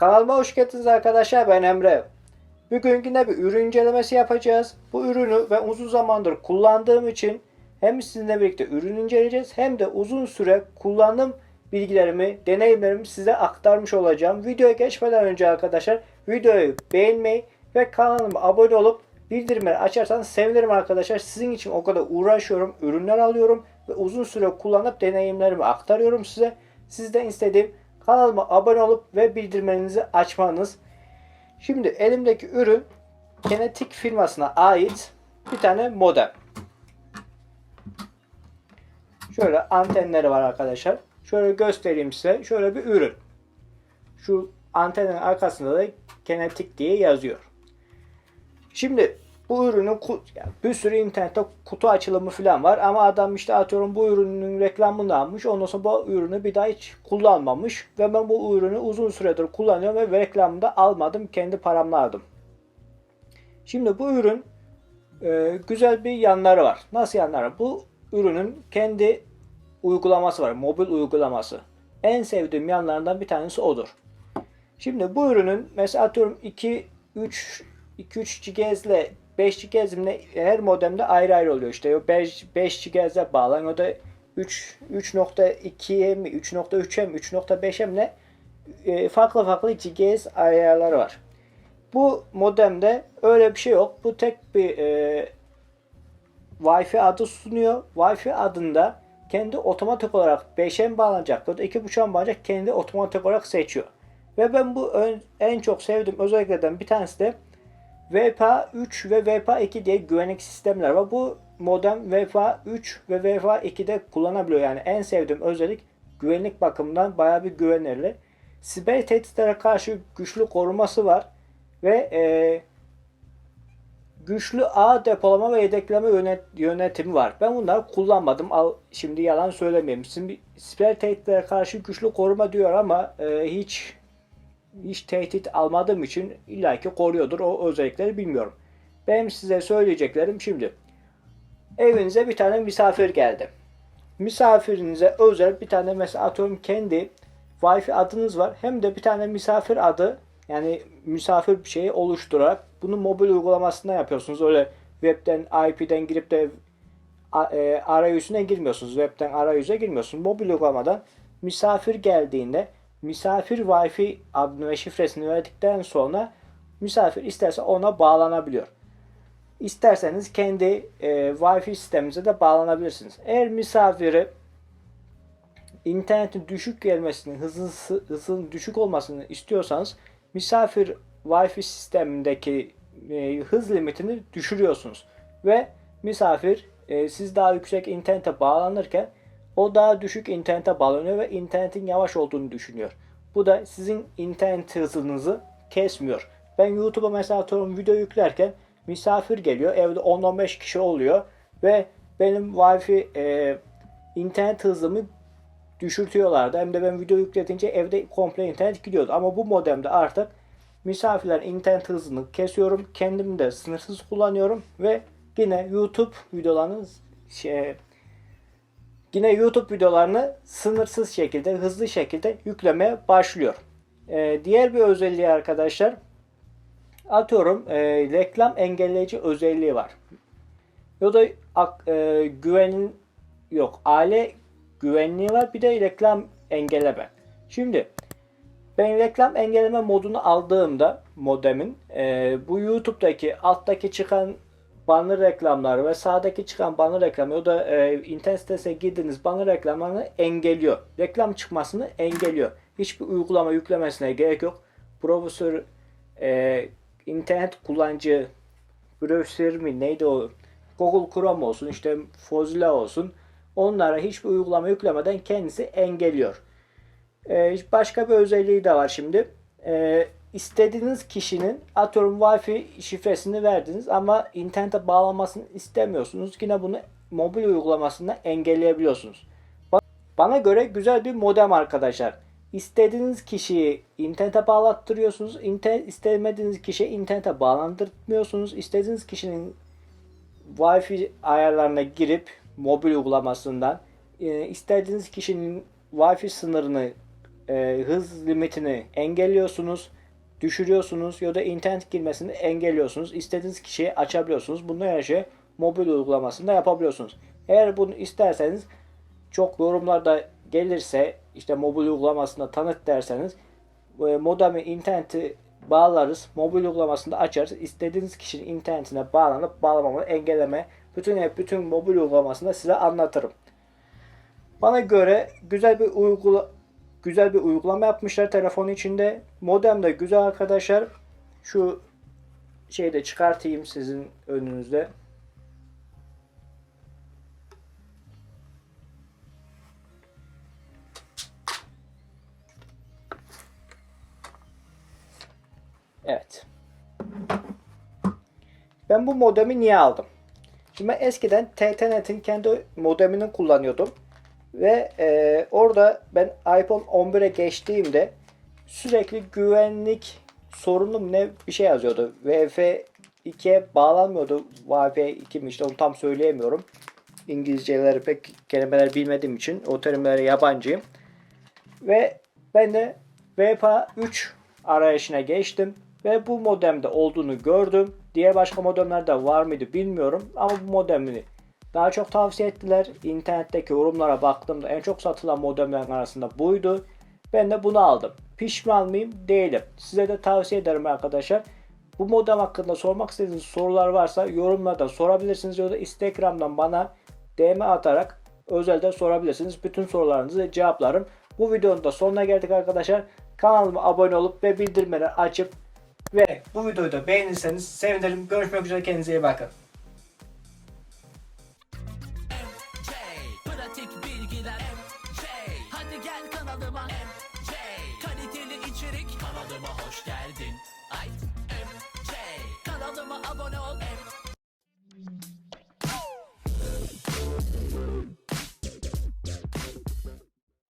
Kanalıma hoş geldiniz arkadaşlar ben Emre. Bugün yine bir ürün incelemesi yapacağız. Bu ürünü ben uzun zamandır kullandığım için hem sizinle birlikte ürün inceleyeceğiz hem de uzun süre kullanım bilgilerimi, deneyimlerimi size aktarmış olacağım. Videoya geçmeden önce arkadaşlar videoyu beğenmeyi ve kanalıma abone olup bildirimleri açarsanız sevinirim arkadaşlar. Sizin için o kadar uğraşıyorum, ürünler alıyorum ve uzun süre kullanıp deneyimlerimi aktarıyorum size. Sizden istediğim kanalıma abone olup ve bildirimlerinizi açmanız. Şimdi elimdeki ürün Kinetic firmasına ait bir tane modem. Şöyle antenleri var arkadaşlar. Şöyle göstereyim size. Şöyle bir ürün. Şu antenin arkasında da Kinetic diye yazıyor. Şimdi bu ürünün bir sürü internette kutu açılımı falan var ama adam işte atıyorum bu ürünün reklamını almış ondan sonra bu ürünü bir daha hiç kullanmamış ve ben bu ürünü uzun süredir kullanıyorum ve reklamını da almadım kendi paramla aldım. Şimdi bu ürün e, güzel bir yanları var. Nasıl yanları? Bu ürünün kendi uygulaması var. Mobil uygulaması. En sevdiğim yanlarından bir tanesi odur. Şimdi bu ürünün mesela atıyorum 2 3 2-3 GHz ile 5 GHz ile her modemde ayrı ayrı oluyor. İşte o 5 5 GHz'e bağlanıyor da 3 3.2'ye mi 3.3'e mi 3.5'e mi ne e, farklı farklı GHz ayarları var. Bu modemde öyle bir şey yok. Bu tek bir e, Wi-Fi adı sunuyor. Wi-Fi adında kendi otomatik olarak 5'e mi bağlanacak ya da 2.5'a mı bağlanacak kendi otomatik olarak seçiyor. Ve ben bu ön- en çok sevdiğim özelliklerden bir tanesi de VPA 3 ve VPA 2 diye güvenlik sistemler var. Bu modem VPA 3 ve VPA 2'de kullanabiliyor. Yani en sevdiğim özellik güvenlik bakımından bayağı bir güvenilir. Siber tehditlere karşı güçlü koruması var ve e, güçlü ağ depolama ve yedekleme yönet, yönetimi var. Ben bunları kullanmadım. Al, şimdi yalan söylemeyeyim. Siber tehditlere karşı güçlü koruma diyor ama e, hiç hiç tehdit almadığım için illaki koruyordur. O özellikleri bilmiyorum. Benim size söyleyeceklerim şimdi. Evinize bir tane misafir geldi. Misafirinize özel bir tane mesela atıyorum kendi Wi-Fi adınız var. Hem de bir tane misafir adı yani misafir bir şeyi oluşturarak bunu mobil uygulamasında yapıyorsunuz. Öyle webten IP'den girip de e, arayüzüne girmiyorsunuz. Webten arayüze girmiyorsunuz. Mobil uygulamadan misafir geldiğinde misafir Wi-Fi adını ve şifresini verdikten sonra misafir isterse ona bağlanabiliyor. İsterseniz kendi e, Wi-Fi sisteminize de bağlanabilirsiniz. Eğer misafiri internetin düşük gelmesini, hızın, düşük olmasını istiyorsanız misafir Wi-Fi sistemindeki e, hız limitini düşürüyorsunuz. Ve misafir e, siz daha yüksek internete bağlanırken o daha düşük internete bağlanıyor ve internetin yavaş olduğunu düşünüyor. Bu da sizin internet hızınızı kesmiyor. Ben YouTube'a mesela atıyorum video yüklerken misafir geliyor. Evde 10-15 kişi oluyor ve benim Wi-Fi e, internet hızımı düşürtüyorlardı. Hem de ben video yükletince evde komple internet gidiyordu. Ama bu modemde artık misafirler internet hızını kesiyorum. Kendim de sınırsız kullanıyorum ve yine YouTube videolarını şey, yine YouTube videolarını sınırsız şekilde, hızlı şekilde yüklemeye başlıyor. Ee, diğer bir özelliği arkadaşlar atıyorum e, reklam engelleyici özelliği var. Ya da e, güvenin yok. Aile güvenliği var. Bir de reklam engelleme. Şimdi ben reklam engelleme modunu aldığımda modemin e, bu YouTube'daki alttaki çıkan banner reklamları ve sağdaki çıkan banner reklamı o da e, internet sitesine girdiğiniz banner reklamlarını engelliyor. Reklam çıkmasını engelliyor. Hiçbir uygulama yüklemesine gerek yok. Browser e, internet kullanıcı browser mi neydi o Google Chrome olsun işte Mozilla olsun onlara hiçbir uygulama yüklemeden kendisi engelliyor. Ee, başka bir özelliği de var şimdi. Ee, istediğiniz kişinin atıyorum Wi-Fi şifresini verdiniz ama internete bağlanmasını istemiyorsunuz. Yine bunu mobil uygulamasında engelleyebiliyorsunuz. Ba- Bana göre güzel bir modem arkadaşlar. İstediğiniz kişiyi internete bağlattırıyorsunuz. İnternet istemediğiniz kişiye internete bağlandırmıyorsunuz. İstediğiniz kişinin Wi-Fi ayarlarına girip mobil uygulamasından e, istediğiniz kişinin Wi-Fi sınırını e, hız limitini engelliyorsunuz, düşürüyorsunuz ya da internet girmesini engelliyorsunuz. İstediğiniz kişiyi açabiliyorsunuz. Bunun her şeyi mobil uygulamasında yapabiliyorsunuz. Eğer bunu isterseniz çok yorumlarda gelirse işte mobil uygulamasında tanıt derseniz e, modemi interneti bağlarız. Mobil uygulamasında açarız. İstediğiniz kişinin internetine bağlanıp bağlamamı engelleme bütün bütün mobil uygulamasında size anlatırım. Bana göre güzel bir uygula güzel bir uygulama yapmışlar telefon içinde. Modem de güzel arkadaşlar. Şu şeyi de çıkartayım sizin önünüzde. Evet. Ben bu modemi niye aldım? Şimdi ben eskiden TTNet'in kendi modemini kullanıyordum. Ve e, orada ben iPhone 11'e geçtiğimde sürekli güvenlik sorunum ne bir şey yazıyordu. VF2'ye bağlanmıyordu. Wi-Fi 2 mi işte onu tam söyleyemiyorum. İngilizceleri pek kelimeler bilmediğim için o terimlere yabancıyım. Ve ben de VPA 3 arayışına geçtim ve bu modemde olduğunu gördüm. Diğer başka modemlerde var mıydı bilmiyorum ama bu modemini daha çok tavsiye ettiler. İnternetteki yorumlara baktığımda en çok satılan modemlerin arasında buydu. Ben de bunu aldım. Pişman mıyım? Değilim. Size de tavsiye ederim arkadaşlar. Bu modem hakkında sormak istediğiniz sorular varsa yorumlarda sorabilirsiniz ya da Instagram'dan bana DM atarak özelde sorabilirsiniz. Bütün sorularınızı cevaplarım. Bu videonun da sonuna geldik arkadaşlar. Kanalıma abone olup ve bildirimleri açıp ve bu videoyu da beğenirseniz sevinirim. Görüşmek üzere kendinize iyi bakın. içerik Kanalıma hoş geldin. IMJ Kanalıma abone ol